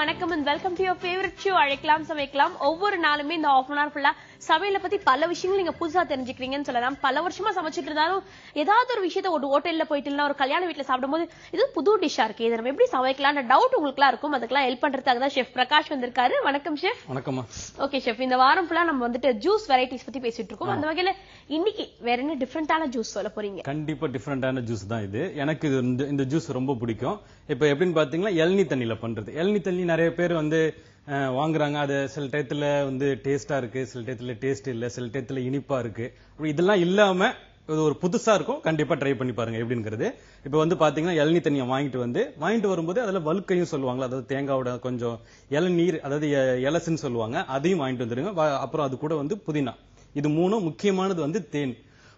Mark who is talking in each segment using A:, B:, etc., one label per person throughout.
A: வணக்கம் and welcome to your favourite show அழைக்கலாம் சமைக்கலாம். ஒவ்வொரு நாளுமே இந்த ஆஃப் அன் ஹவர் ஃபுல்லா சமையல பத்தி பல விஷயங்கள் நீங்க புதுசா தெரிஞ்சுக்கிறீங்கன்னு சொல்லலாம். பல வருஷமா சமைச்சிட்டு இருந்தாலும் ஏதாவது ஒரு விஷயத்த ஒரு ஹோட்டல்ல போயிட்டு இல்ல ஒரு கல்யாண வீட்டுல சாப்பிடும்போது இது புது டிஷ்ஷா இருக்கு. இதை நம்ம எப்படி சமைக்கலாம்னு டவுட் உங்களுக்குலாம் இருக்கும். அதுக்கெல்லாம் ஹெல்ப் பண்றதுக்காக தான் ஷெஃப் பிரகாஷ் வந்திருக்காரு. வணக்கம் ஷெஃப்
B: வணக்கம்மா.
A: ஓகே ஷெஃப் இந்த வாரம் ஃபுல்லா நம்ம வந்துட்டு ஜூஸ் வெரைட்டிஸ் பத்தி பேசிட்டு இருக்கோம். அந்த வகையில இன்னைக்கு வேற என்ன டிஃப்ரெண்டான ஜூஸ் சொல்ல போறீங்க?
B: கண்டிப்பா டிஃப்ரெண்டான ஜூஸ் தான் இது. எனக்கு இது இந்த ஜூஸ் ரொம்ப பிடிக்கும். இப்போ எப்படின்னு பாத்தீங்கன்னா இளநீ தண்ணியில பண்றது. இளநீ தண்ணி நிறைய பேர் வந்து வாங்குறாங்க. அது சில டயத்தில் வந்து டேஸ்ட்டாக இருக்குது சில டயத்தில் டேஸ்ட் இல்லை சில டயத்தில் இனிப்பாக இருக்குது அப்படி இதெல்லாம் இல்லாமல் இது ஒரு புதுசாக இருக்கும். கண்டிப்பாக ட்ரை பண்ணி பாருங்க எப்படிங்கிறது. இப்போ வந்து பார்த்தீங்கன்னா இளநீ தண்ணியை வாங்கிட்டு வந்து வாங்கிட்டு வரும்போது அதில் வழுக்கையும் சொல்லுவாங்க அதாவது தேங்காவோட கொஞ்சம் இளநீர் அதாவது இலசுன்னு எலசுன்னு சொல்லுவாங்க. அதையும் வாங்கிட்டு வந்துடுங்க அப்புறம் அது கூட வந்து புதினா. இது மூணும் முக்கியமானது வந்து தேன்.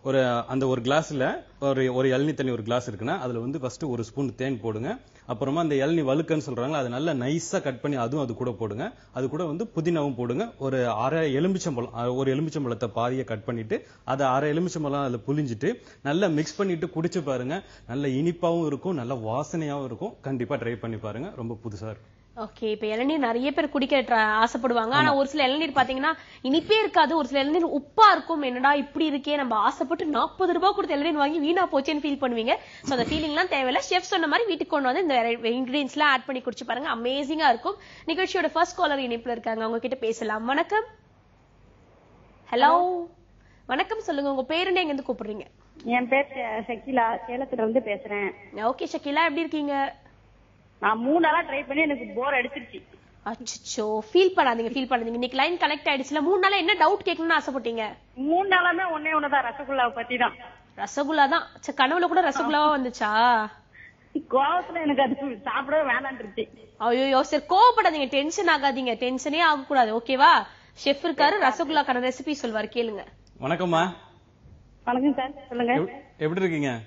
B: ஒரு அந்த ஒரு கிளாஸில் ஒரு ஒரு இளநீ தண்ணி ஒரு கிளாஸ் இருக்குன்னா அதில் வந்து ஃபஸ்ட்டு ஒரு ஸ்பூன் தேன் போடுங்க. அப்புறமா அந்த இளநீ வழுக்கன்னு சொல்றாங்களா அதை நல்லா நைஸா கட் பண்ணி அதுவும் அது கூட போடுங்க. அது கூட வந்து புதினாவும் போடுங்க. ஒரு அரை எலுமிச்சம்பழம் ஒரு எலுமிச்சம்பழத்தை பாதியை கட் பண்ணிட்டு அதை அரை எலுமிச்சம்பழம் அதில் புளிஞ்சிட்டு நல்லா மிக்ஸ் பண்ணிட்டு குடிச்சு பாருங்க. நல்ல இனிப்பாகவும் இருக்கும் நல்ல வாசனையாகவும் இருக்கும். கண்டிப்பா ட்ரை பண்ணி பாருங்க. ரொம்ப புதுசா இருக்கும்.
A: ஓகே இப்ப இளநீர் நிறைய பேர் குடிக்க ஆசைப்படுவாங்க. ஆனா ஒரு சில இளநீர் பாத்தீங்கன்னா இனிப்பே இருக்காது. ஒரு சில இளநீர் உப்பா இருக்கும். என்னடா இப்படி இருக்கே? நம்ம ஆசைப்பட்டு நாற்பது ரூபாய் கொடுத்து இளநீர் வாங்கி வீணா போச்சேன்னு ஃபீல் பண்ணுவீங்க. சோ அந்த ஃபீலிங்லாம் தேவையில்ல. ஷெஃப் சொன்ன மாதிரி வீட்டுக்கு கொண்டு வந்து இந்த இன்கிரீடியன்ஸ் எல்லாம் ஆட் பண்ணி குடிச்சு பாருங்க. அமேசிங்கா இருக்கும். நிகழ்ச்சியோட ஃபர்ஸ்ட் காலர் இணைப்புல இருக்காங்க. அவங்க கிட்ட பேசலாம். வணக்கம். ஹலோ வணக்கம் சொல்லுங்க. உங்க பேரு எங்க இருந்து கூப்பிடுறீங்க?
C: என் பேர் ஷக்கீலா. சேலத்துல இருந்து பேசுறேன்.
A: ஓகே ஷக்கிலா எப்படி இருக்கீங்க?
C: நான் மூணு நாளா ட்ரை பண்ணி எனக்கு போர் அடிச்சிருச்சு.
A: அச்சோ ஃபீல் பண்ணாதீங்க ஃபீல் பண்ணாதீங்க. இன்னைக்கு லைன் கனெக்ட் ஆயிடுச்சுல மூணு நாளா என்ன டவுட் கேட்கணும்னு ஆசைப்பட்டீங்க?
C: மூணு நாளாமே ஒன்னே ஒண்ணுதான் ரசகுல்லாவை பத்தி தான்
A: ரசகுல்லா தான் கனவுல கூட ரசகுல்லாவா வந்துச்சா?
C: கோவத்துல எனக்கு அது சாப்பிடவே வேணான்ருச்சு.
A: ஐயோ சரி கோவப்படாதீங்க டென்ஷன் ஆகாதீங்க. டென்ஷனே ஆகக்கூடாது ஓகேவா ஷெஃப் இருக்காரு ரசகுல்லாக்கான ரெசிபி சொல்வாரு கேளுங்க.
B: வணக்கம்மா.
C: வணக்கம் சார் சொல்லுங்க.
B: எப்- எப்படி இருக்கீங்க?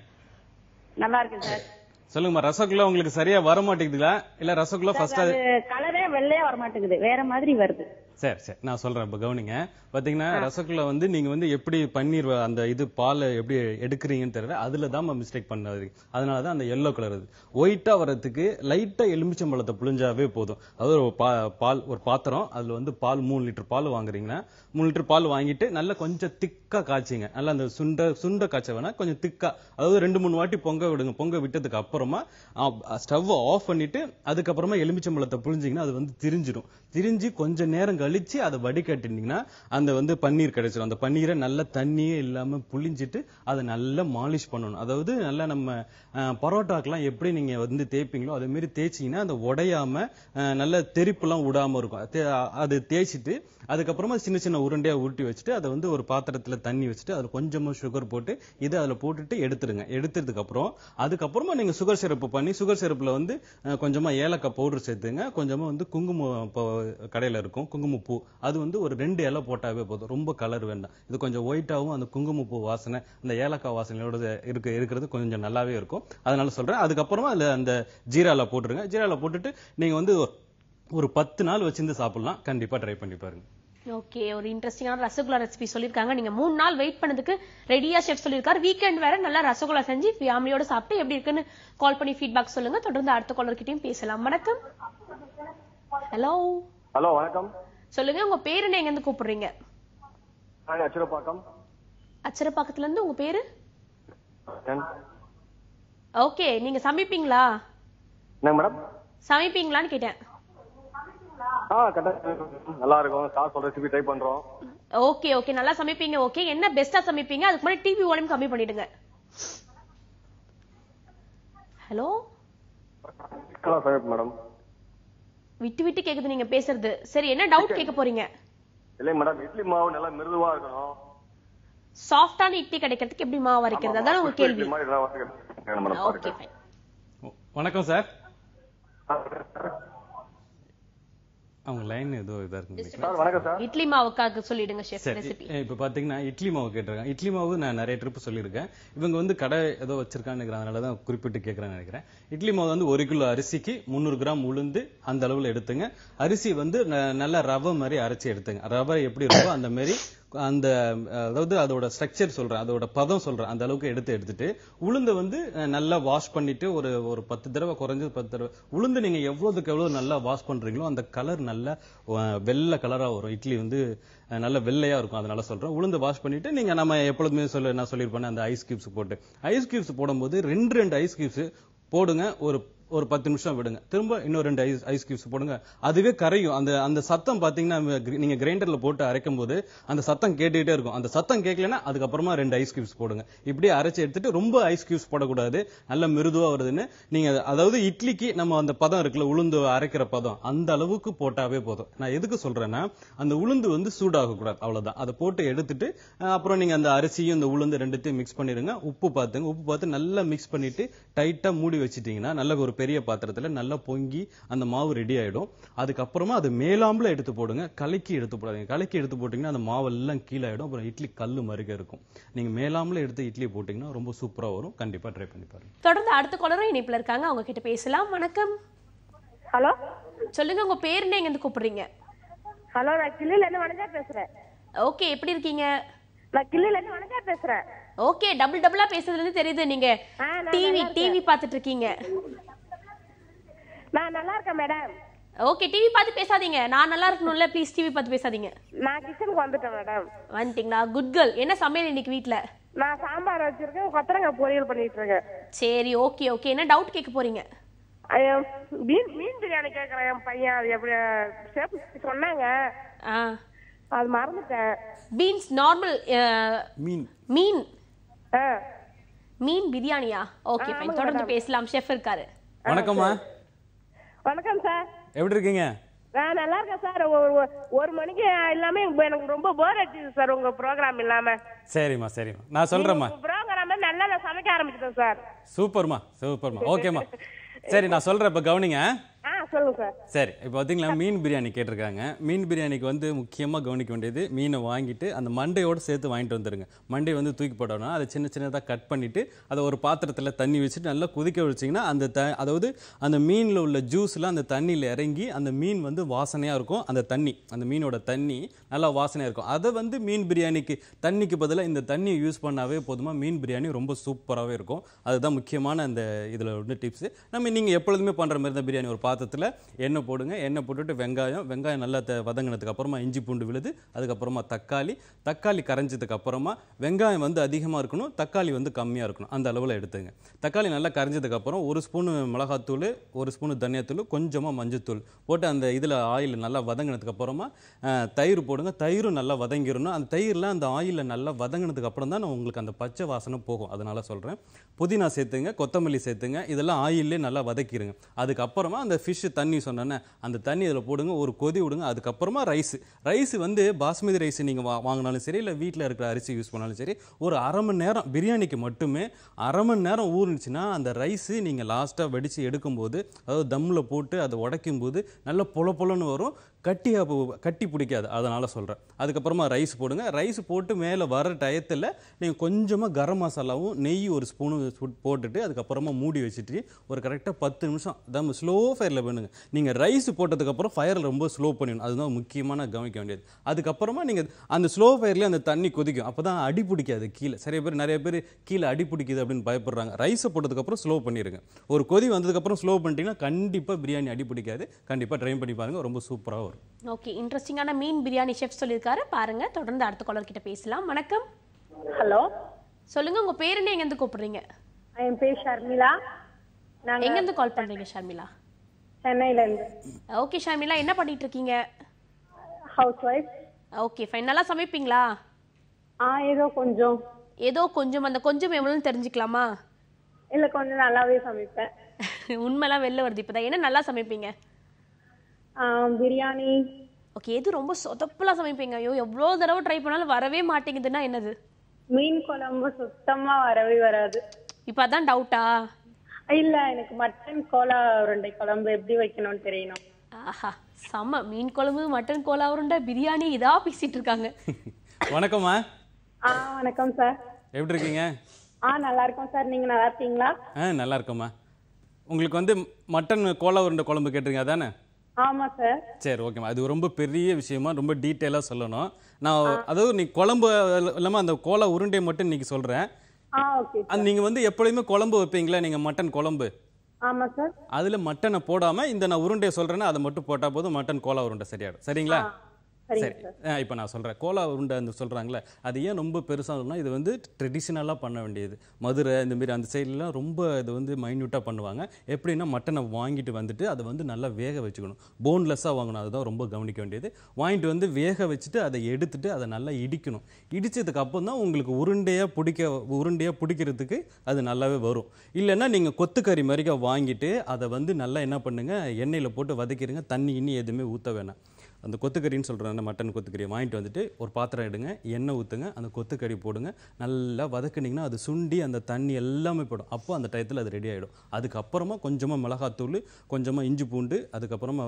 C: நல்லா இருக்கு சார்.
B: சொல்லுங்கம்மா ரசகுல்லா உங்களுக்கு சரியா வர மாட்டேங்குதுங்களா இல்ல ரசகுல்லா ஃபர்ஸ்ட்
C: கலரே வெள்ளையா வர மாட்டேங்குது வேற மாதிரி வருது.
B: சரி சரி. நான் சொல்றேன். இப்ப கவனிங்க. பாத்தீங்கன்னா ரசகுல்லா வந்து நீங்க வந்து எப்படி பன்னீர் அந்த இது பாலை எப்படி எடுக்கிறீங்கன்னு தெரியல. அதுல தான் மிஸ்டேக் பண்ணாது அதனால தான் அந்த எல்லோ கலர் அது ஒயிட்டா வரதுக்கு லைட்டா எலுமிச்சம்பழத்தை புழிஞ்சாவே போதும். அதாவது ஒரு பால் ஒரு பாத்திரம். அதுல வந்து பால் மூணு லிட்டர் பால் வாங்குறீங்கன்னா மூணு லிட்டர் பால் வாங்கிட்டு நல்லா கொஞ்சம் திக்கா காய்ச்சிங்க. நல்லா அந்த சுண்ட சுண்ட காய்ச்ச வேணா கொஞ்சம் திக்கா. அதாவது ரெண்டு மூணு வாட்டி பொங்க விடுங்க. பொங்க விட்டதுக்கு அப்புறமா ஸ்டவ் ஆஃப் பண்ணிட்டு அதுக்கப்புறமா எலுமிச்சம்பழத்தை புழிஞ்சிங்கன்னா அது வந்து திரிஞ்சிடும். திரிஞ்சு கொஞ்ச நேரம் கழிச்சு அதை வடிகட்டினீங்கன்னா அந்த வந்து பன்னீர் கிடைச்சிடும் அந்த பன்னீரை நல்லா தண்ணியே இல்லாம புழிஞ்சிட்டு அதை நல்லா மாலிஷ் பண்ணணும். அதாவது நல்லா நம்ம பரோட்டாக்கெல்லாம் எப்படி நீங்க வந்து தேய்ப்பீங்களோ அதே மாதிரி தேய்ச்சிங்கன்னா அந்த உடையாம நல்ல தெறிப்புலாம் விடாம இருக்கும். தே- அது தேய்ச்சிட்டு அதுக்கப்புறமா சின்ன சின்ன உருண்டையா உருட்டி வச்சுட்டு அதை வந்து ஒரு பாத்திரத்துல தண்ணி வச்சுட்டு அதுல கொஞ்சமா சுகர் போட்டு இதை அதுல போட்டுட்டு எடுத்துருங்க. எடுத்ததுக்கு அப்புறம் அதுக்கப்புறமா நீங்க சுகர் சிறப்பு பண்ணி சுகர் சிறப்புல வந்து கொஞ்சமா ஏலக்காய் பவுடர் சேர்த்துங்க. கொஞ்சமா வந்து குங்குமம் கடையில இருக்கும். குங்குமப்பூ. அது வந்து ஒரு ரெண்டு இலை போட்டாவே போதும். ரொம்ப கலர் வேண்டாம். இது கொஞ்சம் ஒயிட்டாவும் அந்த குங்குமப்பூ வாசனை அந்த ஏலக்காய் வாசனையோட இருக்கு இருக்கிறது கொஞ்சம் நல்லாவே இருக்கும். அதனால சொல்றேன். அதுக்கப்புறமா அதுல அந்த ஜீரால போட்டுருங்க. ஜீரால போட்டுட்டு நீங்க வந்து ஒரு பத்து நாள் வச்சிருந்து சாப்பிடலாம். கண்டிப்பா ட்ரை பண்ணி பாருங்க.
A: ஓகே ஒரு இன்ட்ரெஸ்டிங்கான ரசகுல்லா ரெசிபி சொல்லிருக்காங்க. நீங்க மூணு நாள் வெயிட் பண்ணதுக்கு ரெடியா ஷெஃப் சொல்லிருக்காரு. வீக்கெண்ட் வேற நல்லா ரசகுல்லா செஞ்சு ஃபேமிலியோட சாப்பிட்டு எப்படி இருக்குன்னு கால் பண்ணி ஃபீட்பேக் சொல்லுங்க. தொடர்ந்து அடுத்த காலர் கிட்டயும் பேசலாம். வணக்கம். ஹலோ
D: ஹலோ வணக்கம்.
A: சொல்லுங்க உங்க பேரு என்ன எங்க இருந்து கூப்பிடுறீங்க
D: அச்சுரப்பாக்கம்.
A: அச்சரப்பாக்கத்துல இருந்து உங்க பேரு? ஓகே நீங்க சமைப்பீங்களா?
D: மேடம்?
A: சமைப்பீங்களான்னு கேட்டேன்.
D: நல்லா இருக்கும். சொல்ற ரெசிபி ட்ரை பண்றோம்.
A: ஓகே ஓகே நல்லா சமைப்பீங்க. ஓகே என்ன பெஸ்டா சமைப்பீங்க? அதுக்கு முன்னாடி டிவி வால்யூம் கம்மி பண்ணிடுங்க. Hello
D: madam.
A: விட்டு விட்டு கேக்குது நீங்க பேசுறது. சரி என்ன டவுட் கேட்க போறீங்க
D: இல்லைங்க மேடம் இட்லி மாவு நல்லா மிருதுவா இருக்கணும்.
A: சாஃப்டான இட்லி கிடைக்கிறதுக்கு எப்படி மாவு அரைக்கிறது? அதான் உங்க கேள்வி.
B: வணக்கம் சார் அவங்க லைன் ஏதோ இதா இருக்கு நினைக்கிறேன்.
D: சார் வணக்கம் சார்.
A: இட்லி மாவுக்காக சொல்லிடுங்க ஷெஃப் ரெசிபி
B: இப்ப பாத்தீங்கன்னா இட்லி மாவு கேட்டிருக்காங்க. இட்லி மாவு நான் நிறைய ட்ரிப் சொல்லியிருக்கேன். இவங்க வந்து கடை ஏதோ வச்சிருக்கான்னு தான் குறிப்பிட்டு கேட்கறேன்னு நினைக்கிறேன். இட்லி மாவு வந்து ஒரு கிலோ அரிசிக்கு முந்நூறு கிராம் உளுந்து அந்த அளவுல எடுத்துங்க. அரிசி வந்து ந- நல்ல ரவை மாதிரி அரைச்சி எடுத்துங்க. ரவை எப்படி இருக்கோ அந்த மாதிரி அந்த அதாவது அதோட ஸ்ட்ரக்சர் சொல்றேன் அதோட பதம் சொல்றேன் அந்த அளவுக்கு எடுத்து எடுத்துட்டு உளுந்த வந்து நல்லா வாஷ் பண்ணிட்டு ஒரு ஒரு பத்து தடவை குறைஞ்சது பத்து தடவை உளுந்து நீங்க எவ்வளவுக்கு எவ்வளவு நல்லா வாஷ் பண்றீங்களோ அந்த கலர் நல்ல வெள்ளை கலரா வரும். இட்லி வந்து நல்ல வெள்ளையா இருக்கும் அதனால சொல்றேன். உளுந்து வாஷ் பண்ணிட்டு நீங்க நம்ம எப்பொழுதுமே சொல்ல நான் சொல்லியிருப்பேன் அந்த ஐஸ் கியூப்ஸ் போட்டு. ஐஸ் கியூப்ஸ் போடும்போது ரெண்டு ரெண்டு ஐஸ் கியூப்ஸ் போடுங்க. ஒரு ஒரு பத்து நிமிஷம் விடுங்க. திரும்ப இன்னும் ரெண்டு ஐஸ் ஐஸ் கியூப்ஸ் போடுங்க. அதுவே கரையும். அந்த அந்த சத்தம் பாத்தீங்கன்னா நீங்க கிரைண்டர்ல போட்டு அரைக்கும் போது அந்த சத்தம் கேட்டுக்கிட்டே இருக்கும். அந்த சத்தம் கேட்கலன்னா அதுக்கப்புறமா ரெண்டு ஐஸ் கியூப்ஸ் போடுங்க. இப்படி அரைச்சி எடுத்துட்டு ரொம்ப ஐஸ் கியூப்ஸ் போடக்கூடாது. நல்ல மிருதுவா வருதுன்னு. நீங்க அதாவது இட்லிக்கு நம்ம அந்த பதம் இருக்குல்ல உளுந்து அரைக்கிற பதம். அந்த அளவுக்கு போட்டாவே போதும். நான் எதுக்கு சொல்றேன்னா அந்த உளுந்து வந்து சூடாக கூடாது அவ்வளவுதான். அதை போட்டு எடுத்துட்டு அப்புறம் நீங்க அந்த அரிசியும் இந்த உளுந்து ரெண்டுத்தையும் மிக்ஸ் பண்ணிருங்க. உப்பு பார்த்துங்க உப்பு பார்த்து நல்லா மிக்ஸ் பண்ணிட்டு டைட்டா மூடி வச்சிட்டீங்கன்னா நல்ல ஒரு பெரிய பாத்திரத்துல நல்லா பொங்கி அந்த மாவு ரெடி ஆயிடும். அதுக்கப்புறமா அது மேலாம்புல எடுத்து போடுங்க. கலக்கி எடுத்து போடாதீங்க. கலக்கி எடுத்து போட்டீங்கன்னா அந்த மாவு எல்லாம் கீழே ஆயிடும் அப்புறம் இட்லி கல்லு மறுக இருக்கும். நீங்க மேலாம்புல எடுத்து இட்லி போட்டீங்கன்னா ரொம்ப சூப்பரா வரும். கண்டிப்பா ட்ரை பண்ணி பாருங்க.
A: தொடர்ந்து அடுத்த காலரும் இணைப்புல இருக்காங்க. அவங்க கிட்ட பேசலாம். வணக்கம்.
C: ஹலோ?
A: சொல்லுங்க உங்க பேர் என்ன எங்க இருந்து கூப்பிடுறீங்க?
C: ஹலோ நான் கிள்ளில இருந்து வனஜா பேசுறேன்.
A: ஓகே எப்படி இருக்கீங்க?
C: நான் கிள்ளில இருந்து வனஜா பேசுறேன்.
A: ஓகே டபுள் டபுளா பேசுறதுல இருந்து தெரியுது நீங்க டிவி. டிவி பார்த்துட்டு இருக்கீங்க.
C: நான் நல்லா இருக்கேன் மேடம்.
A: ஓகே டிவி பார்த்து பேசாதீங்க. நான் நல்லா இருக்கணும்ல ப்ளீஸ் டிவி பார்த்து பேசாதீங்க.
C: நான் கிச்சனுக்கு வந்துட்டேன் மேடம்.
A: வந்துட்டீங்களா? குட் கேர்ள் என்ன சமையல் இன்னைக்கு வீட்ல?
C: நான் சாம்பார் வச்சிருக்கேன் கொத்தரங்காய் பொரியல் பண்ணிட்டு இருக்கேன்.
A: சரி ஓகே ஓகே என்ன டவுட் கேட்க போறீங்க?
C: மீன் மீன் பிரியாணி கேட்கறேன் என் பையன். அது எப்படி ஷேப் சொன்னாங்க. அது மறந்துட்டேன்.
A: பீன்ஸ் நார்மல்
B: மீன்.
A: மீன். மீன் பிரியாணியா? ஓகே ஃபைன் தொடர்ந்து. பேசலாம். ஷெஃப் இருக்காரு.
B: வணக்கம்மா.
C: வணக்கம் சார்.
B: எப்படி இருக்கீங்க?
C: நான் நல்லா இருக்கேன் சார். ஒரு மணிக்கு இல்லாம எனக்கு ரொம்ப போர் அடிச்சுது சார் உங்க ப்ரோக்ராம் இல்லாம.
B: சரிம்மா சரிம்மா. நான் சொல்றேம்மா.
C: ப்ரோக்ராம் நல்லா நான் சமைக்க ஆரம்பிச்சிட்டேன் சார்.
B: சூப்பர்மா சூப்பர்மா ஓகேம்மா. சரி நான் சொல்றேன் இப்ப கவனிங்க.
C: சரி
B: இப்போ பார்த்தீங்களா மீன் பிரியாணி கேட்டிருக்காங்க. மீன் பிரியாணிக்கு வந்து முக்கியமாக கவனிக்க வேண்டியது மீனை வாங்கிட்டு அந்த மண்டையோடு சேர்த்து வாங்கிட்டு வந்துடுங்க மண்டையை வந்து தூக்கி போடணும் அதை சின்ன சின்னதாக கட் பண்ணிட்டு அதை ஒரு பாத்திரத்தில் தண்ணி வச்சுட்டு நல்லா கொதிக்க வச்சிங்கன்னா அந்த த அதாவது அந்த மீனில் உள்ள ஜூஸ்லாம் அந்த தண்ணியில் இறங்கி அந்த மீன் வந்து வாசனையாக இருக்கும். அந்த தண்ணி அந்த மீனோட தண்ணி நல்லா வாசனையாக இருக்கும். அதை வந்து மீன் பிரியாணிக்கு தண்ணிக்கு பதிலாக இந்த தண்ணியை யூஸ் பண்ணாவே போதுமா? மீன் பிரியாணி ரொம்ப சூப்பராகவே இருக்கும். அதுதான் முக்கியமான அந்த இதில் வந்து டிப்ஸு நம்ம நீங்கள் எப்பொழுதுமே பண்ணுற மாதிரி தான் பிரியாணி ஒரு பாத்திரம் பாத்திரத்தில் எண்ணெய் போடுங்க. எண்ணெய் போட்டுட்டு வெங்காயம் வெங்காயம் நல்லா த- வதங்கினதுக்கு அப்புறமா இஞ்சி பூண்டு விழுது அதுக்கப்புறமா தக்காளி. தக்காளி கரைஞ்சதுக்கு அப்புறமா வெங்காயம் வந்து அதிகமாக இருக்கணும் தக்காளி வந்து கம்மியாக இருக்கணும். அந்த அளவில் எடுத்துங்க. தக்காளி நல்லா கரைஞ்சதுக்கு அப்புறம் ஒரு ஸ்பூனு மிளகாத்தூள் ஒரு ஸ்பூனு தனியாத்தூள் கொஞ்சமாக மஞ்சத்தூள் போட்டு அந்த இதில் ஆயில் நல்லா வதங்கினதுக்கு அப்புறமா தயிர் போடுங்க. தயிரும் நல்லா வதங்கிடணும். அந்த தயிர்லாம் அந்த ஆயிலில் நல்லா வதங்கினதுக்கு அப்புறம் தான் உங்களுக்கு அந்த பச்சை வாசனை போகும். அதனால் சொல்கிறேன் புதினா சேர்த்துங்க கொத்தமல்லி சேர்த்துங்க. இதெல்லாம் ஆயிலே நல்லா வதக்கிடுங்க அதுக்கப்புறமா அந்த ஃபிஷ்ஷு தண்ணி சொன்னேன்னே அந்த தண்ணி இதில் போடுங்க ஒரு கொதி விடுங்க அதுக்கப்புறமா ரைஸு ரைஸ் வந்து பாஸ்மதி ரைஸ் நீங்கள் வா வாங்கினாலும் சரி இல்லை வீட்டில் இருக்கிற அரிசி யூஸ் பண்ணாலும் சரி ஒரு அரை மணி நேரம் பிரியாணிக்கு மட்டுமே அரை மணி நேரம் ஊறுனுச்சுன்னா அந்த ரைஸு நீங்கள் லாஸ்ட்டாக வடித்து எடுக்கும்போது அதாவது தம்மில் போட்டு அதை உடைக்கும் போது நல்ல பொல பொலன்னு வரும். கட்டி கட்டி பிடிக்காது. அதனால் சொல்கிறேன் அதுக்கப்புறமா ரைஸ் போடுங்க. ரைஸ் போட்டு மேலே வர டயத்தில் நீங்கள் கொஞ்சமாக கரம் மசாலாவும் நெய் ஒரு ஸ்பூனு போட்டுட்டு அதுக்கப்புறமா மூடி வச்சுட்டு ஒரு கரெக்டாக பத்து நிமிஷம் தம் ஸ்லோ ஃபயரில் பண்ணுங்கள் நீங்கள் ரைஸ் போட்டதுக்கப்புறம் ஃபயரில் ரொம்ப ஸ்லோ பண்ணிடணும். அதுதான் முக்கியமான கவனிக்க வேண்டியது. அதுக்கப்புறமா நீங்கள் அந்த ஸ்லோ ஃபயர்லேயே அந்த தண்ணி கொதிக்கும். அப்போ தான் அடி பிடிக்காது கீழே. சரியா பேர் நிறைய பேர் கீழே அடி பிடிக்குது அப்படின்னு பயப்படுறாங்க. ரைஸை போட்டதுக்கப்புறம் ஸ்லோ பண்ணிடுங்க ஒரு கொதி வந்ததுக்கப்புறம் ஸ்லோ பண்ணிட்டீங்கன்னா கண்டிப்பாக பிரியாணி அடி பிடிக்காது. கண்டிப்பாக ட்ரை பண்ணி பாருங்கள் ரொம்ப சூப்பராக வரும்.
A: ஓகே இன்ட்ரெஸ்டிங்கான மீன் பிரியாணி ஷெஃப் சொல்லியிருக்காரு. பாருங்க தொடர்ந்து அடுத்த காலர் கிட்ட பேசலாம். வணக்கம்.
C: ஹலோ
A: சொல்லுங்க உங்க பேர் என்ன? எங்க இருந்து கூப்பிடுறீங்க
C: என் பேர் ஷர்மிளா. நாங்க
A: எங்க இருந்து கால் பண்றீங்க ஷர்மிளா?
C: சென்னையில இருந்து
A: ஓகே ஷர்மிளா என்ன பண்ணிட்டு இருக்கீங்க
C: ஹவுஸ் ஒய்ஃப்
A: ஓகே ஃபைன் நல்லா சமைப்பீங்களா?
C: ஆ ஏதோ கொஞ்சம்.
A: ஏதோ கொஞ்சம் அந்த கொஞ்சம் எவ்வளோன்னு தெரிஞ்சுக்கலாமா?
C: இல்ல கொஞ்சம் நல்லாவே சமைப்பேன்.
A: உண்மைலாம் வெளில வருது இப்பதான். என்ன நல்லா சமைப்பீங்க?
C: பிரியாணி.
A: ஓகே எது ரொம்ப சொதப்பலாம் சமைப்பீங்க? ஐயோ எவ்வளோ தடவை ட்ரை பண்ணாலும் வரவே மாட்டேங்குதுன்னா என்னது?
C: மீன் குழம்பு சுத்தமா வரவே வராது.
A: இப்போ அதான் டவுட்டா
C: இல்ல எனக்கு மட்டன் கோலா உருண்டை குழம்பு எப்படி வைக்கணும்னு தெரியணும்.
A: ஆஹா செம்ம. மீன் குழம்பு மட்டன் கோலா உருண்டை பிரியாணி இதா பேசிட்டு இருக்காங்க.
B: வணக்கம்மா.
C: ஆ வணக்கம் சார்
B: எப்படி இருக்கீங்க?
C: ஆ நல்லா இருக்கோம் சார் நீங்க நல்லா இருக்கீங்களா?
B: ஆ நல்லா இருக்கோம்மா. உங்களுக்கு வந்து மட்டன் கோலா உருண்டை குழம்பு கேட்டிருங்க அதானே?
E: ஆமா சார்.
B: சரி ஓகேம்மா அது ரொம்ப பெரிய விஷயமா ரொம்ப டீட்டெயிலா சொல்லணும். நான் அதாவது நீ குழம்பு இல்லாம அந்த கோலா உருண்டையை மட்டும் இன்னைக்கு சொல்றேன். அது நீங்க வந்து எப்பொழுதுமே குழம்பு வைப்பீங்களா? நீங்க மட்டன் குழம்பு?
E: ஆமா சார்.
B: அதுல மட்டனை போடாம இந்த நான் உருண்டையை சொல்றேன்னா அதை மட்டும் போட்டா போதும் மட்டன் கோலா உருண்டை சரியாயிடும் சரிங்களா?
E: சரிங்க
B: சரி. ஆ, இப்ப நான் சொல்றேன். கோலா உருண்டை அந்த சொல்றாங்களே அது ஏன் ரொம்ப பெருசா இருக்குன்னா இது வந்து ட்ரெடிஷ்னலா பண்ண வேண்டியது. மதுரை இந்த மாதிரி அந்த சைட்லாம் ரொம்ப இது வந்து மைன்யூட்டா பண்ணுவாங்க. எப்படின்னா மட்டனை வாங்கிட்டு வந்துட்டு அதை வந்து நல்லா வேக வச்சுக்கணும். போன்லெஸ்ஸாக வாங்கணும் அதுதான் ரொம்ப கவனிக்க வேண்டியது. வாங்கிட்டு வந்து வேக வச்சுட்டு அதை எடுத்துட்டு அதை நல்லா இடிக்கணும். இடிச்சதுக்கு அப்புறம் தான் உங்களுக்கு உருண்டையா பிடிக்க உருண்டையா பிடிக்கிறதுக்கு அது நல்லாவே வரும். இல்லைன்னா நீங்க கொத்துக்கறி மாதிரிக்க வாங்கிட்டு அதை வந்து நல்லா என்ன பண்ணுங்க எண்ணெயில போட்டு வதக்கிடுங்க தண்ணி இன்னி எதுவுமே ஊத்த வேணாம். அந்த கொத்துக்கறின்னு சொல்கிறேன் அந்த மட்டன் கொத்துக்கறியை வாங்கிட்டு வந்துட்டு ஒரு பாத்திரம் எடுங்க எண்ணெய் ஊற்றுங்க அந்த கொத்துக்கறி போடுங்க. நல்லா வதக்குனிங்கன்னா அது சுண்டி அந்த தண்ணி எல்லாமே போடும். அப்போ அந்த டயத்தில் அது ரெடி ஆகிடும் அதுக்கப்புறமா கொஞ்சமாக மிளகாத்தூள் கொஞ்சமாக இஞ்சி பூண்டு அதுக்கப்புறமா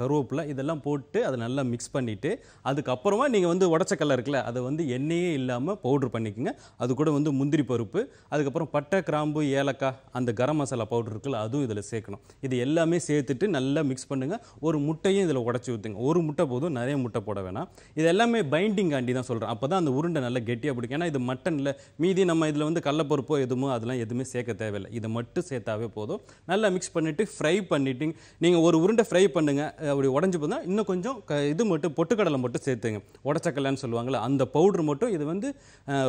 B: கருவேப்பிலை இதெல்லாம் போட்டு அதை நல்லா மிக்ஸ் பண்ணிவிட்டு அதுக்கப்புறமா நீங்கள் வந்து உடச்சக்கல்ல இருக்குல்ல அதை வந்து எண்ணெயே இல்லாமல் பவுட்ரு பண்ணிக்கோங்க. அது கூட வந்து முந்திரி பருப்பு அதுக்கப்புறம் பட்டை கிராம்பு ஏலக்காய் அந்த கரம் மசாலா பவுடர் இருக்குல்ல அதுவும் இதில் சேர்க்கணும். இது எல்லாமே சேர்த்துட்டு நல்லா மிக்ஸ் பண்ணுங்கள் ஒரு முட்டையும் இதில் உடச்சி ஊற்றுங்க ஒரு முட்டை போதும் நிறைய முட்டை போட வேணாம். இது எல்லாமே பைண்டிங் ஆண்டி தான் சொல்கிறேன் அப்போ தான் அந்த உருண்டை நல்லா கெட்டியாக பிடிக்கும். ஏன்னா இது மட்டனில் மீதி நம்ம இதில் வந்து கடலப்பருப்போ எதுமோ அதெல்லாம் எதுவுமே சேர்க்க தேவையில்லை. இதை மட்டும் சேர்த்தாவே போதும். நல்லா மிக்ஸ் பண்ணிவிட்டு ஃப்ரை பண்ணிட்டு நீங்கள் ஒரு உருண்டை ஃப்ரை பண்ணுங்க. அப்படி உடஞ்சி போதும் இன்னும் கொஞ்சம் க- இது மட்டும் பொட்டுக்கடலை மட்டும் சேர்த்துங்க. உடச்சக்கடலைன்னு சொல்லுவாங்கள்ல அந்த பவுடர் மட்டும் இது வந்து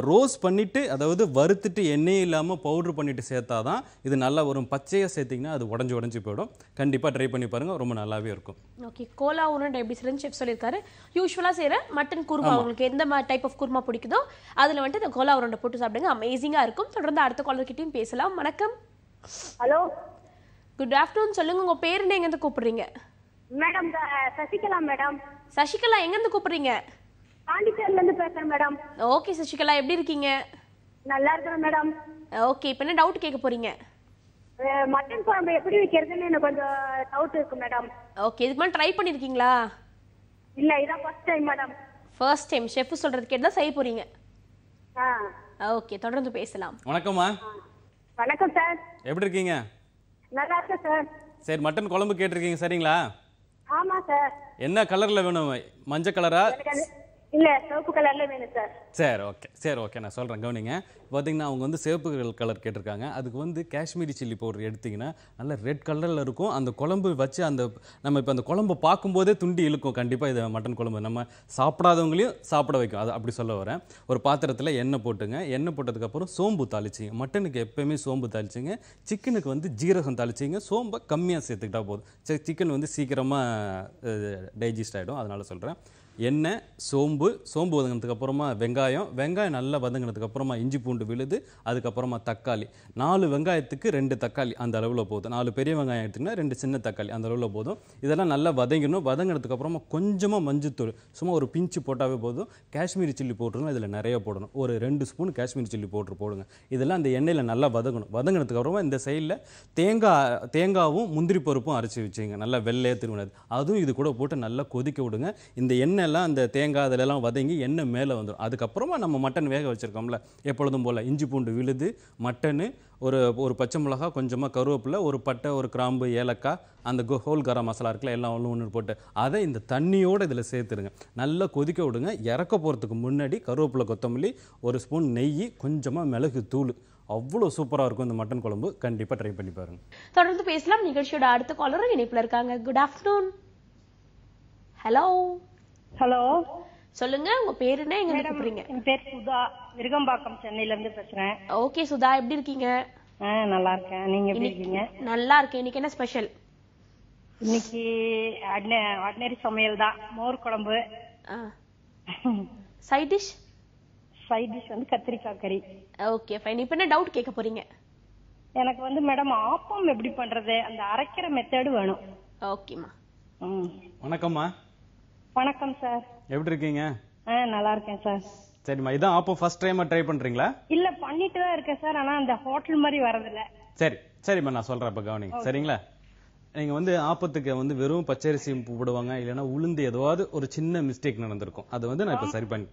B: ரோஸ் பண்ணிட்டு அதாவது வறுத்துட்டு எண்ணெய் இல்லாமல் பவுடர் பண்ணிட்டு சேர்த்தாதான் இது நல்லா வரும். பச்சையாக சேர்த்திங்கன்னா அது உடஞ்சி உடஞ்சி போயிடும். கண்டிப்பாக ட்ரை பண்ணி பாருங்க. ரொம்ப நல்லாவே இருக்கும்.
A: ஓகே கோலா உருண்டை எப்படி செய்யறதுன்னு செஃப் சொல்லியிருக்காரு. யூஸ்வலா செய்யற மட்டன் குருமா உங்களுக்கு எந்த டைப் ஆஃப் குருமா பிடிக்குதோ அதுல வந்துட்டு இந்த கோலா உருண்டை போட்டு சாப்பிடுங்க. அமேசிங்கா இருக்கும். தொடர்ந்து அடுத்த காலர் கிட்டயும் பேசலாம். வணக்கம்.
E: ஹலோ
A: குட் ஆஃப்டர்நூன் சொல்லுங்க உங்க பேர் என்ன? எங்க இருந்து கூப்பிடுறீங்க
E: மேடம் சசிகலா மேடம்
A: சசிகலா எங்க இருந்து கூப்பிடுறீங்க?
E: பாண்டிச்சேரில இருந்து பேசுறேன் மேடம்
A: ஓகே சசிகலா எப்படி இருக்கீங்க?
E: நல்லா இருக்கிறேன் மேடம்
A: ஓகே இப்போ என்ன டவுட் கேட்க போறீங்க?
E: மட்டன் குழம்பு எப்படி வைக்கிறதுன்னு எனக்கு கொஞ்சம் டவுட் இருக்கு மேடம்
A: ஓகே இதுக்கு மாதிரி ட்ரை பண்ணிருக்கீங்களா?
E: இல்ல இதான் first time madam
A: first time chef சொல்றது கேட்டு தான் செய்ய போறீங்க.
E: ஆ.
A: ஓகே தொடர்ந்து பேசலாம்.
B: வணக்கம்மா.
E: வணக்கம் சார்
B: எப்படி இருக்கீங்க?
E: நல்லா இருக்கேன் சார்
B: சரி மட்டன் குழம்பு கேட்டிருக்கீங்க சரிங்களா?
E: ஆமா சார்
B: என்ன கலரில் வேணும்? மஞ்சள் கலரா
E: இல்ல சிவப்பு கலர்ல வேணும் சார்
B: சரி ஓகே சரி ஓகே நான் சொல்கிறேன் கவனிங்க. பார்த்தீங்கன்னா அவங்க வந்து சிவப்பு கலர் கேட்டிருக்காங்க. அதுக்கு வந்து காஷ்மீரி சில்லி பவுடர் எடுத்திங்கன்னா நல்லா ரெட் கலரில் இருக்கும். அந்த குழம்பு வச்சு அந்த நம்ம இப்போ அந்த குழம்பு பார்க்கும்போதே துண்டி இழுக்கும். கண்டிப்பாக இது மட்டன் குழம்பு. நம்ம சாப்பிடாதவங்களையும் சாப்பிட வைக்கும். அது அப்படி சொல்ல வரேன். ஒரு பாத்திரத்தில் எண்ணெய் போட்டுங்க. எண்ணெய் போட்டதுக்கப்புறம் சோம்பு தாளிச்சிங்க. மட்டனுக்கு எப்போயுமே சோம்பு தாளிச்சிங்க. சிக்கனுக்கு வந்து ஜீரகம் தாளிச்சிங்க. சோம்பை கம்மியாக சேர்த்துக்கிட்டா போதும். சிக்கன் வந்து சீக்கிரமாக டைஜஸ்ட் ஆகிடும் அதனால் சொல்கிறேன் எண்ணெய் சோம்பு சோம்பு வதங்கினதுக்கு அப்புறமா வெங்காயம் வெங்காயம் நல்லா வதங்கினதுக்கு அப்புறமா இஞ்சி பூண்டு விழுது அதுக்கப்புறமா தக்காளி. நாலு வெங்காயத்துக்கு ரெண்டு தக்காளி அந்த அளவில் போதும். நாலு பெரிய வெங்காயம் எடுத்திங்கன்னா ரெண்டு சின்ன தக்காளி அந்த அளவில் போதும். இதெல்லாம் நல்லா வதங்கணும் வதங்கினதுக்கு அப்புறமா கொஞ்சமாக மஞ்சத்தூள் சும்மா ஒரு பிஞ்சு போட்டாவே போதும். காஷ்மீரி சில்லி போட்டுருங்க இதில் நிறைய போடணும். ஒரு ரெண்டு ஸ்பூன் காஷ்மீரி சில்லி போட்டு போடுங்க. இதெல்லாம் அந்த எண்ணெயில் நல்லா வதங்கணும். வதங்கினதுக்கு அப்புறமா இந்த சைடில் தேங்காய் தேங்காவும் முந்திரி பருப்பும் அரைச்சி வச்சுங்க நல்லா வெள்ளையாக திருவினது அதுவும் இது கூட போட்டு நல்லா கொதிக்க விடுங்க. இந்த எண்ணெய் எண்ணெய்லாம் அந்த தேங்காய் அதிலெல்லாம் வதங்கி எண்ணெய் மேலே வந்துடும் அதுக்கப்புறமா நம்ம மட்டன் வேக வச்சுருக்கோம்ல எப்பொழுதும் போல். இஞ்சி பூண்டு விழுது மட்டனு ஒரு ஒரு பச்சை மிளகா கொஞ்சமாக கருவேப்பிலை ஒரு பட்டை ஒரு கிராம்பு ஏலக்காய் அந்த ஹோல் கரம் மசாலா இருக்குல்ல எல்லாம் ஒன்று ஒன்று போட்டு அதை இந்த தண்ணியோடு இதில் சேர்த்துருங்க நல்லா கொதிக்க விடுங்க. இறக்க போகிறதுக்கு முன்னாடி கருவேப்பிலை கொத்தமல்லி ஒரு ஸ்பூன் நெய் கொஞ்சமாக மிளகு தூள். அவ்வளோ சூப்பராக இருக்கும் இந்த மட்டன் குழம்பு. கண்டிப்பாக ட்ரை பண்ணி பாருங்க.
A: தொடர்ந்து பேசலாம். நிகழ்ச்சியோட அடுத்த காலரும் இணைப்பில் இருக்காங்க. Good afternoon hello
E: hello?
A: சொல்லுங்க உங்க பேர் என்ன எங்க இருந்து கூப்பிடுறீங்க
E: என் பேர் சுதா. விருகம்பாக்கம் சென்னையில இருந்து பேசுறேன்.
A: ஓகே சுதா எப்படி இருக்கீங்க?
E: நல்லா இருக்கேன். நீங்க எப்படி இருக்கீங்க?
A: நல்லா இருக்கேன். இன்னைக்கு என்ன ஸ்பெஷல்?
E: இன்னைக்கு ஆர்டினரி சமையல் தான். மோர் குழம்பு.
A: சைட் டிஷ்
E: சைட் டிஷ் வந்து கத்திரிக்காய் கறி.
A: ஓகே ஃபைன் இப்போ என்ன டவுட் கேட்க போறீங்க?
E: எனக்கு வந்து மேடம் ஆப்பம் எப்படி பண்றது? அந்த அரைக்கிற மெத்தடு வேணும்.
A: ஓகேம்மா.
B: வணக்கம்மா.
E: வணக்கம் சார்
B: எப்படி இருக்கீங்க
E: நல்லா இருக்கேன் சார்
B: சரிம்மா இதான் அப்போ ஃபர்ஸ்ட் டைமாக ட்ரை பண்ணுறீங்களா
E: இல்ல பண்ணிட்டு தான் இருக்கேன் சார் ஆனா அந்த ஹோட்டல் மாதிரி வரதில்ல.
B: சரி சரிம்மா நான் சொல்றேன் இப்ப கவனிங்க. சரிங்களா? நீங்க வந்து ஆப்பத்துக்கு வந்து வெறும் பச்சரிசி போடுவாங்க இல்லைன்னா உளுந்து ஏதாவது ஒரு சின்ன மிஸ்டேக் நடந்திருக்கும். அது வந்து நான் இப்ப சரி பண்ணி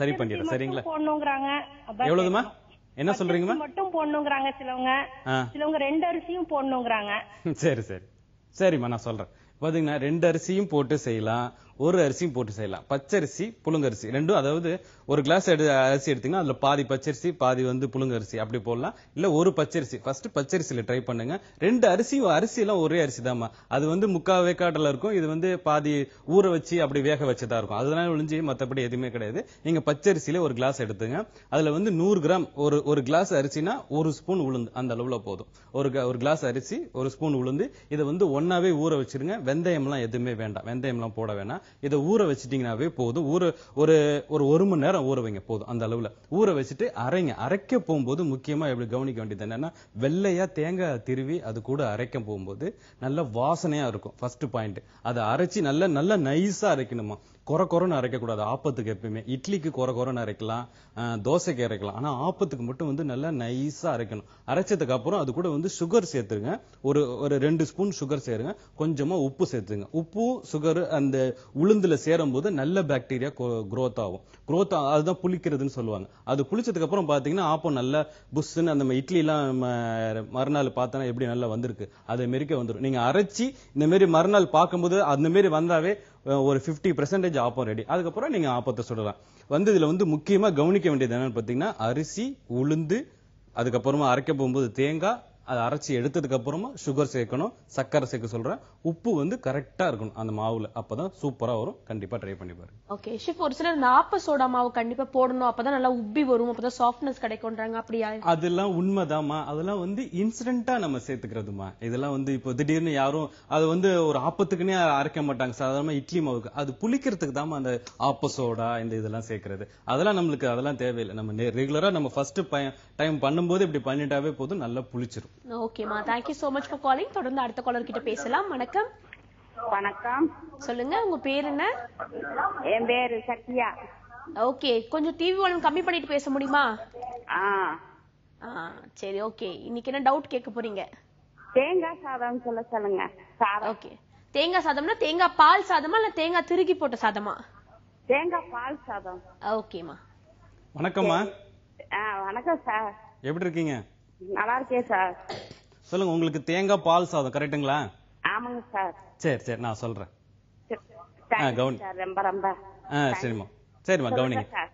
B: சரி பண்ணிடுறேன். சரிங்களா?
E: போடணுங்கிறாங்க. அதான்
B: எவ்வளவுதுமா என்ன சொல்றீங்கம்மா?
E: மட்டும் போடணுங்கிறாங்க சிலவங்க. சிலவங்க ரெண்டு அரிசியும் போடணுங்கிறாங்க.
B: சரி சரி. சரிம்மா நான் சொல்றேன். பாத்தீங்கன்னா ரெண்டு அரிசியும் போட்டு செய்யலாம். ஒரு அரிசியும் போட்டு செய்யலாம். பச்சரிசி புழுங்கரிசி. ரெண்டும் அதாவது ஒரு கிளாஸ் எடு அரிசி எடுத்தீங்கன்னா அதில் பாதி பச்சரிசி பாதி வந்து புழுங்கரிசி. அப்படி போடலாம். இல்லை ஒரு பச்சரிசி. ஃபர்ஸ்ட் பச்சரிசியில் ட்ரை பண்ணுங்க. ரெண்டு அரிசி அரிசி ஒரே அரிசி தாம்மா அது வந்து முக்கா வேக்காட்டில் இருக்கும். இது வந்து பாதி ஊற வச்சு அப்படி வேக வச்சதா இருக்கும். அதனால ஒழிஞ்சு மற்றபடி எதுவுமே கிடையாது. நீங்க பச்சரிசியில ஒரு கிளாஸ் எடுத்துங்க. அதுல வந்து நூறு கிராம் ஒரு ஒரு கிளாஸ் அரிசினா ஒரு ஸ்பூன் உளுந்து. அந்த அளவுல போதும். ஒரு ஒரு கிளாஸ் அரிசி ஒரு ஸ்பூன் உளுந்து. இதை வந்து ஒன்னாவே ஊற வச்சிருங்க. வெந்தயம்லாம் எதுவுமே வேண்டாம். வெந்தயம்லாம் போட வேணாம். இதை ஊற வச்சிட்டீங்கன்னாவே போதும். ஊற ஒரு ஒரு ஒரு மணி நேரம் ஊற வைங்க போதும். அந்த அளவுல. ஊற வச்சுட்டு அரைங்க. அரைக்க போகும்போது முக்கியமா எப்படி கவனிக்க வேண்டியது என்னன்னா வெள்ளையா தேங்காய் திருவி அது கூட அரைக்க போகும்போது நல்ல வாசனையா இருக்கும். ஃபர்ஸ்ட் பாயிண்ட் அதை அரைச்சி நல்ல நல்ல நைஸா அரைக்கணுமா? கொர கொரன்னு அரைக்கக்கூடாது ஆப்பத்துக்கு எப்பயுமே. இட்லிக்கு கொர குறைன்னு அரைக்கலாம் தோசைக்கு அரைக்கலாம். ஆனால் ஆப்பத்துக்கு மட்டும் வந்து நல்லா நைஸாக அரைக்கணும். அரைச்சதுக்கு அப்புறம் அது கூட வந்து சுகர் சேர்த்துருங்க. ஒரு ஒரு ரெண்டு ஸ்பூன் சுகர் சேருங்க. கொஞ்சமாக உப்பு சேர்த்துங்க. உப்பு சுகர் அந்த உளுந்தில் சேரும் போது நல்ல பாக்டீரியா க்ரோத் ஆகும். க்ரோத் அதுதான் புளிக்கிறதுன்னு சொல்லுவாங்க. அது புளிச்சதுக்கு அப்புறம் பார்த்தீங்கன்னா ஆப்பம் நல்லா புஷ்ஷுன்னு அந்த இட்லிலாம் மறுநாள் பார்த்தோன்னா எப்படி நல்லா வந்திருக்கு. அதே மாரிக்கே வந்துடும் நீங்கள் அரைச்சி இந்த மாதிரி மறுநாள் பார்க்கும்போது அந்த மாரி வந்தாவே ஒரு 50% பெர்சன்டேஜ் ஆப்பம் ரெடி அதுக்கப்புறம் நீங்க ஆப்பத்தை சொல்லலாம் வந்து இதுல வந்து முக்கியமா கவனிக்க வேண்டியது என்னன்னு பாத்தீங்கன்னா அரிசி உளுந்து அதுக்கப்புறமா அரைக்க போகும்போது தேங்காய் அதை அரைச்சி எடுத்ததுக்கு அப்புறமா சுகர் சேர்க்கணும் சர்க்கரை சேர்க்க சொல்றேன். உப்பு வந்து கரெக்டா இருக்கணும் அந்த மாவுல. அப்பதான் சூப்பரா வரும். கண்டிப்பா ட்ரை பண்ணி பாருங்க.
A: ஓகே ஷிஃப் ஒரு சிலர் இந்த ஆப்ப சோடா மாவு கண்டிப்பா போடணும். அப்பதான் நல்லா உப்பி வரும். அப்பதான் சாஃப்ட்னஸ் கிடைக்கும்ன்றாங்க. அப்படியா?
B: அதெல்லாம் உண்மைதாம்மா. அதெல்லாம் வந்து இன்சிடென்ட்டா நம்ம சேர்த்துக்கிறதுமா இதெல்லாம் வந்து இப்போ திடீர்னு யாரும் அது வந்து ஒரு ஆப்பத்துக்குன்னே அரைக்க மாட்டாங்க. சாதாரணமா இட்லி மாவுக்கு. அது புளிக்கிறதுக்கு தாம்மா அந்த ஆப்ப சோடா இந்த இதெல்லாம் சேர்க்கறது. அதெல்லாம் நம்மளுக்கு அதெல்லாம் தேவையில்லை. நம்ம ரெகுலரா நம்ம ஃபர்ஸ்ட் டைம் பண்ணும்போது இப்படி பண்ணிட்டாவே போதும். நல்லா புளிச்சிரும்.
A: ஓகேமா thank you so much for calling தொடர்ந்து அடுத்த காலர் கிட்ட பேசலாம். வணக்கம்.
F: வணக்கம்.
A: சொல்லுங்க உங்க பேர் என்ன?
F: என் பேரு சத்யா.
A: ஓகே கொஞ்சம் டிவி வால்யூம் கம்மி பண்ணிட்டு பேச முடியுமா?
F: ஆ.
A: சரி ஓகே இன்னைக்கு என்ன டவுட் கேட்க போறீங்க?
F: தேங்காய் சாதம் சொல்ல சொல்லுங்க. சாதம்.
A: ஓகே தேங்காய் சாதம்னா தேங்காய் பால் சாதமா இல்ல தேங்காய் திருகி போட்ட சாதமா?
F: தேங்காய் பால் சாதம்.
A: ஓகேமா
B: வணக்கம்மா
F: வணக்கம் சார்.
B: எப்படி இருக்கீங்க?
F: நல்லா இருக்கேன் சார்.
B: சொல்லுங்க உங்களுக்கு தேங்காய் பால் சாதம் கரெக்ட்டுங்களா?
F: ஆமாங்க சார்.
B: சரி சரி நான் சொல்றேன். கவுனி.
F: ரொம்ப ரொம்ப.
B: ஆ சரிம்மா. சரிம்மா கவனிங்க.
F: சார்.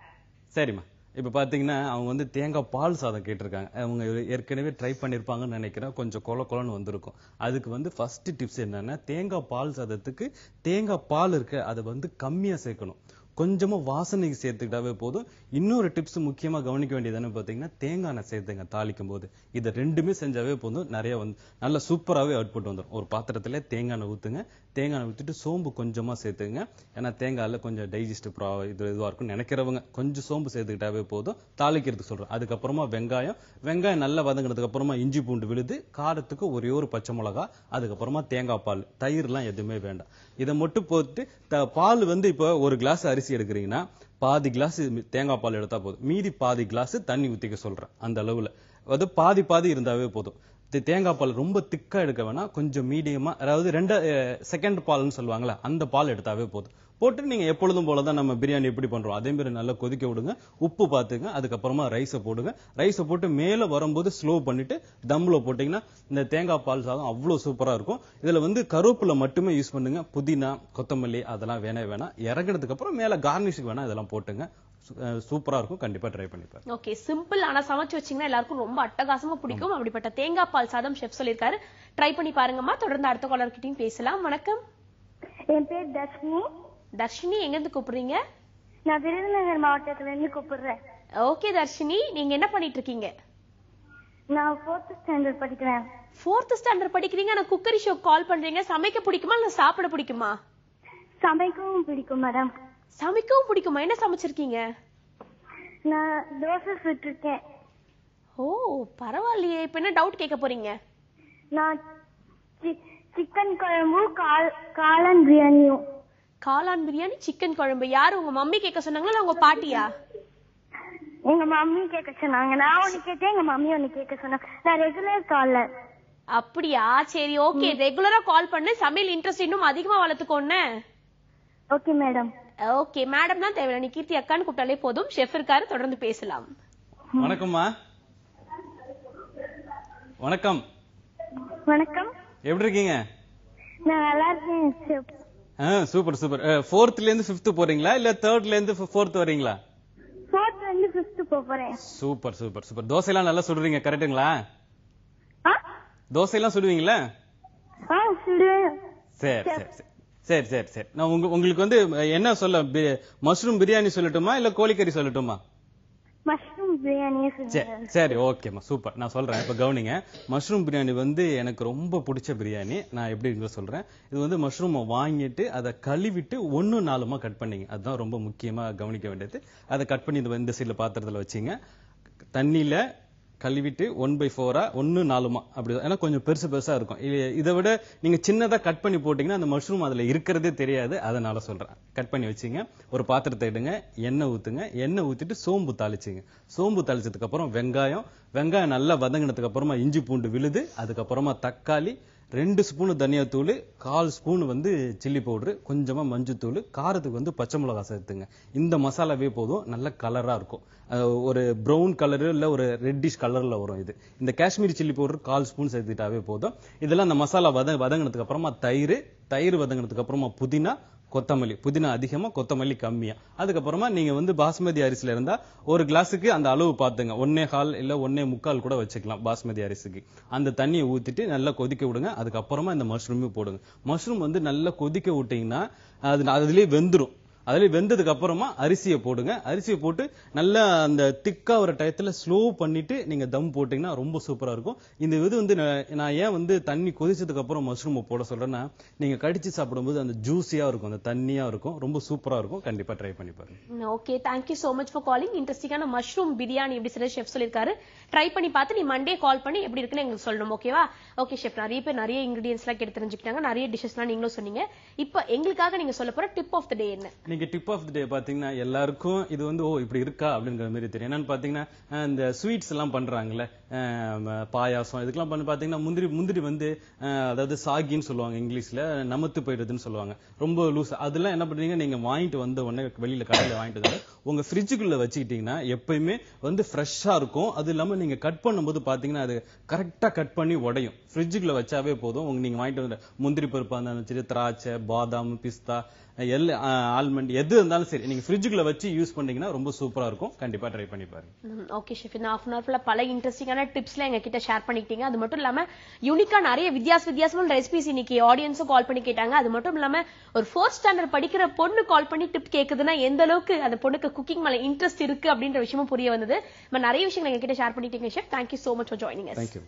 B: சரிம்மா. இப்ப பாத்தீங்கன்னா அவங்க வந்து தேங்காய் பால் சாதம் கேட்டிருக்காங்க. அவங்க ஏற்கனவே ட்ரை பண்ணிருப்பாங்கன்னு நினைக்கிறேன். கொஞ்சம் கொல கொலன்னு வந்திருக்கும். அதுக்கு வந்து ஃபர்ஸ்ட் டிப்ஸ் என்னன்னா தேங்காய் பால் சாதத்துக்கு தேங்காய் பால் இருக்கு. அதை வந்து கம்மியா சேர்க்கணும். கொஞ்சமாக வாசனைக்கு சேர்த்துக்கிட்டாவே போதும். இன்னொரு டிப்ஸ் முக்கியமாக கவனிக்க வேண்டியது பார்த்தீங்கன்னா தேங்காய் எண்ணெய் சேர்த்துங்க தாளிக்கும் போது இதை ரெண்டுமே செஞ்சாவே போதும். நிறைய வந்து நல்ல சூப்பராகவே அவுட்புட் வந்துடும் ஒரு பாத்திரத்தில் தேங்காய் எண்ணெய் ஊற்றுங்க தேங்காய் எண்ணெய் ஊற்றிட்டு சோம்பு கொஞ்சமாக சேர்த்துங்க ஏன்னா தேங்காயில் கொஞ்சம் டைஜஸ்ட் ப்ரா இது இதுவாக இருக்கும் நினைக்கிறவங்க கொஞ்சம் சோம்பு சேர்த்துக்கிட்டாவே போதும். தாளிக்கிறதுக்கு சொல்கிறோம் அதுக்கப்புறமா வெங்காயம். வெங்காயம் நல்லா வதங்கினதுக்கு அப்புறமா இஞ்சி பூண்டு விழுது காரத்துக்கு ஒரே ஒரு பச்சை மிளகா அதுக்கப்புறமா தேங்காய் பால். தயிர்லாம் எதுவுமே வேண்டாம். இதை மட்டும் போட்டு த- பால் வந்து இப்போ ஒரு கிளாஸ் அரிசி எடுக்கிறீங்கன்னா பாதி கிளாஸ் தேங்காய் பால் எடுத்தா போதும். மீதி பாதி கிளாஸ் தண்ணி ஊத்திக்க சொல்றேன் அந்த அளவுல. அது பாதி பாதி இருந்தாவே போதும். தேங்காய் பால் ரொம்ப திக்கா எடுக்க வேணாம் கொஞ்சம் மீடியமா அதாவது ரெண்டு செகண்ட் பால்னு சொல்லுவாங்கல்ல அந்த பால் எடுத்தாவே போதும். போட்டு நீங்க எப்பொழுதும் போல தான் நம்ம பிரியாணி எப்படி பண்றோம்? அதே மாதிரி நல்லா கொதிக்க விடுங்க. உப்பு பார்த்துங்க. அதுக்கப்புறமா ரைஸை போடுங்க. ரைஸை போட்டு மேல வரும்போது ஸ்லோ பண்ணிட்டு தம்ல போட்டீங்கன்னா இந்த தேங்காய் பால் சாதம் அவ்வளவு சூப்பரா இருக்கும். இதுல வந்து கருவேப்பிலை மட்டுமே யூஸ் பண்ணுங்க. புதினா கொத்தமல்லி அதெல்லாம் வேணவே வேணாம். இறங்குனதுக்கு அப்புறம் மேல கார்னிஷுக்கு வேணா இதெல்லாம் போட்டுங்க. சூப்பரா இருக்கும். கண்டிப்பா ட்ரை பண்ணி பாருங்க.
A: ஓகே சிம்பிள் ஆனா சமைச்சு வச்சீங்கன்னா எல்லாருக்கும் ரொம்ப அட்டகாசமா பிடிக்கும். அப்படிப்பட்ட தேங்காய் பால் சாதம் ஷெஃப் சொல்லியிருக்காரு. ட்ரை பண்ணி பாருங்கம்மா. தொடர்ந்து அடுத்த காலர் கிட்டயும் பேசலாம். வணக்கம்.
G: என் பேர் தர்ஷினி
A: தர்ஷினி எங்க இருந்து கூப்பிடுறீங்க?
G: நான் விருதுநகர் மாவட்டத்துல இருந்து கூப்பிடுறேன்.
A: ஓகே தர்ஷினி நீங்க என்ன பண்ணிட்டு இருக்கீங்க
G: நான் ஃபோர்த் ஸ்டாண்டர்ட் படிக்கிறேன்.
A: ஃபோர்த் ஸ்டாண்டர்ட் படிக்கிறீங்க ஆனா குக்கரி ஷோ கால் பண்றீங்க. சமைக்க பிடிக்குமா இல்ல சாப்பிட பிடிக்குமா?
G: சமைக்கவும் பிடிக்கும் மேடம்
A: சமைக்கவும் பிடிக்குமா? என்ன சமைச்சிருக்கீங்க?
G: நான் தோசை சுட்டிருக்கேன்.
A: ஓ பரவாயில்லையே. இப்ப என்ன டவுட் கேட்க போறீங்க?
G: நான் சிக்கன் குழம்பு கால் காளான் பிரியாணியும்.
A: காளான் பிரியாணி சிக்கன் குழம்பு. யாரு உங்க மம்மி கேட்க சொன்னாங்களா உங்க பாட்டியா?
G: எங்க மம்மி கேட்க சொன்னாங்க. நான் ஒண்ணு கேட்டேன் எங்க மம்மி ஒண்ணு கேட்க சொன்னாங்க. நான் ரெகுலர் காலர்
A: அப்படியா? சரி ஓகே ரெகுலரா கால் பண்ணு. சமையல் இன்ட்ரெஸ்ட் இன்னும் அதிகமா வளர்த்துக்கோன்னு
G: ஓகே மேடம்
A: ஓகே மேடம் தான் தேவையில்ல. நீ கீர்த்தி அக்கான்னு கூப்பிட்டாலே போதும். ஷெஃப் இருக்காரு. தொடர்ந்து பேசலாம்.
B: வணக்கம்மா. வணக்கம்.
G: வணக்கம்.
B: எப்படி இருக்கீங்க?
G: நான் நல்லா இருக்கேன்.
B: Super super. ஃபோர்த்ல இருந்து ஃபிஃப்த் போறீங்களா? இல்ல தேர்ட்ல இருந்து ஃபோர்த் வரீங்களா?
G: fourth ல இருந்து போக போறேன்.
B: Super super super. தோசை எல்லாம் நல்லா சுடுறீங்க கரெக்ட்டுங்களா? தோசை எல்லாம் சுடுவீங்களா? சரி சரி சரி. சரி சரி நான் உங்க உங்களுக்கு வந்து என்ன சொல்ல மஷ்ரூம் பிரியாணி சொல்லட்டுமா இல்ல கோழிக்கறி சொல்லட்டுமா?
G: மஷ்ரூம் பிரியாணியே
B: சரி சரி ஓகேம்மா சூப்பர் நான் சொல்றேன் இப்ப கவனிங்க. மஷ்ரூம் பிரியாணி வந்து எனக்கு ரொம்ப பிடிச்ச பிரியாணி நான் எப்படி சொல்றேன்? இது வந்து மஷ்ரூமை வாங்கிட்டு அதை கழுவிட்டு ஒன்னு நாலுமா கட் பண்ணீங்க. அதுதான் ரொம்ப முக்கியமா கவனிக்க வேண்டியது. அதை கட் பண்ணி இந்த சைடுல பாத்திரத்துல வச்சீங்க. தண்ணியில கழுவிட்டு ஒன் பை ஃபோரா ஒன்னு நாலுமா? அப்படி ஏன்னா கொஞ்சம் பெருசு பெருசா இருக்கும். இதை விட நீங்க சின்னதா கட் பண்ணி போட்டீங்கன்னா அந்த மஷ்ரூம் அதுல இருக்கிறதே தெரியாது. அதனால சொல்றேன். கட் பண்ணி வச்சுங்க. ஒரு பாத்திரத்தை எடுங்க. எண்ணெய் ஊத்துங்க. எண்ணெய் ஊத்திட்டு சோம்பு தாளிச்சிங்க. சோம்பு தாளிச்சதுக்கு அப்புறம் வெங்காயம். வெங்காயம் நல்லா வதங்கினதுக்கு அப்புறமா இஞ்சி பூண்டு விழுது. அதுக்கப்புறமா தக்காளி. ரெண்டு ஸ்பூன் தனியாத்தூள் கால் ஸ்பூன் வந்து சில்லி பவுடரு கொஞ்சமாக மஞ்சத்தூள் காரத்துக்கு வந்து பச்சை மிளகா சேர்த்துங்க. இந்த மசாலாவே போதும் நல்ல கலராக இருக்கும். ஒரு ப்ரௌன் கலரு இல்லை ஒரு ரெட்டிஷ் கலரில் வரும் இது. இந்த காஷ்மீரி சில்லி பவுடர் கால் ஸ்பூன் சேர்த்துக்கிட்டாவே போதும். இதெல்லாம் அந்த மசாலா வத வதங்கினதுக்கு அப்புறமா தயிர் தயிர் வதங்கினதுக்கு அப்புறமா புதினா கொத்தமல்லி. புதினா அதிகமா கொத்தமல்லி கம்மியா. அதுக்கப்புறமா நீங்க வந்து பாஸ்மதி அரிசில இருந்தா ஒரு கிளாஸுக்கு அந்த அளவு பாத்துங்க ஒன்னே கால் இல்ல ஒன்னே முக்கால் கூட வச்சுக்கலாம் பாஸ்மதி அரிசிக்கு. அந்த தண்ணியை ஊத்திட்டு நல்லா கொதிக்க விடுங்க. அதுக்கப்புறமா இந்த மஷ்ரூமே போடுங்க. மஷ்ரூம் வந்து நல்லா கொதிக்க விட்டீங்கன்னா அது அதுலயே வெந்துடும் அதுல வெந்ததுக்கு அப்புறமா அரிசியை போடுங்க. அரிசியை போட்டு நல்லா அந்த திக்கா ஒரு டயத்துல ஸ்லோ பண்ணிட்டு நீங்க தம் போட்டீங்கன்னா ரொம்ப சூப்பரா இருக்கும். இந்த இது வந்து நான் ஏன் வந்து தண்ணி கொதிச்சதுக்கு அப்புறம் மஷ்ரூம் போட சொல்றேன்னா நீங்க கடிச்சு சாப்பிடும்போது அந்த ஜூஸியா இருக்கும் அந்த தண்ணியா இருக்கும் ரொம்ப சூப்பரா இருக்கும். கண்டிப்பா ட்ரை பண்ணி பாருங்க.
A: Okay thank you so much for calling இன்ட்ரெஸ்டிங்கான மஷ்ரூம் பிரியாணி எப்படி சொல்லி ஷெஃப் சொல்லிருக்காரு. ட்ரை பண்ணி பார்த்து நீ மண்டே கால் பண்ணி எப்படி இருக்குன்னு எங்களுக்கு சொல்லணும் ஓகேவா ஓகே ஷெஃப் நிறைய பேர் நிறைய இன்கிரீடியன்ஸ் எல்லாம் கேட்டு தெரிஞ்சுக்கிட்டாங்க. நிறைய டிஷஸ்லாம் நீங்களும் சொன்னீங்க. இப்போ எங்களுக்காக நீங்க சொல்ல போற டிப் ஆஃப் த டே என்ன?
B: இன்னைக்கு டிப் ஆஃப் த டே பாத்தீங்கன்னா எல்லாருக்கும் இது வந்து ஓ இப்படி இருக்கா? அப்படிங்கிற மாதிரி தெரியும். என்னன்னு பாத்தீங்கன்னா இந்த ஸ்வீட்ஸ் எல்லாம் பண்றாங்கல்ல பாயாசம் இதுக்கெல்லாம் பண்ணி பாத்தீங்கன்னா முந்திரி முந்திரி வந்து அதாவது சாகின்னு சொல்லுவாங்க இங்கிலீஷ்ல நமத்து போயிடுதுன்னு சொல்லுவாங்க. ரொம்ப லூஸ் அதெல்லாம் என்ன பண்றீங்க நீங்க வாங்கிட்டு வந்த உடனே வெளியில கடையில வாங்கிட்டு வந்து உங்க ஃப்ரிட்ஜுக்குள்ள வச்சுக்கிட்டீங்கன்னா எப்பயுமே வந்து ஃப்ரெஷ்ஷா இருக்கும். அது இல்லாம நீங்க கட் பண்ணும்போது பாத்தீங்கன்னா அது கரெக்டா கட் பண்ணி உடையும். ஃப்ரிட்ஜுக்குள்ள வச்சாவே போதும். உங்க நீங்க வாங்கிட்டு வந்து முந்திரி பருப்பா இருந்தாலும் சரி திராட்சை பாதாம் பிஸ்தா எல் ஆல்மண்ட் எது இருந்தாலும் சரி நீங்க ஃப்ரிட்ஜுக்குள்ள வச்சு யூஸ் பண்ணீங்கன்னா ரொம்ப சூப்பரா இருக்கும். கண்டிப்பா ட்ரை பண்ணி பாருங்க.
A: ஓகே ஷெஃப் இந்த ஹாஃப் அன் ஹவர்ல பல இன்ட்ரெஸ்டிங்கான டிப்ஸ்லாம் எங்க கிட்ட ஷேர் பண்ணிக்கிட்டீங்க. அது மட்டும் இல்லாம யூனிக்கா நிறைய வித்தியாச வித்தியாசமான ரெசிபிஸ் இன்னைக்கு ஆடியன்ஸும் கால் பண்ணி கேட்டாங்க. அது மட்டும் இல்லாம ஒரு ஃபோர்த் ஸ்டாண்டர்ட் படிக்கிற பொண்ணு கால் பண்ணி டிப் கேக்குதுன்னா எந்த அளவுக்கு அந்த பொண்ணுக்கு குக்கிங் மேல இன்ட்ரெஸ்ட் இருக்கு அப்படின்ற விஷயமும் புரிய வந்தது. நம்ம நிறைய விஷயங்கள் எங்க கிட்ட ஷேர் பண்ணிட்டீங்க chef thank you so much for joining
B: thank you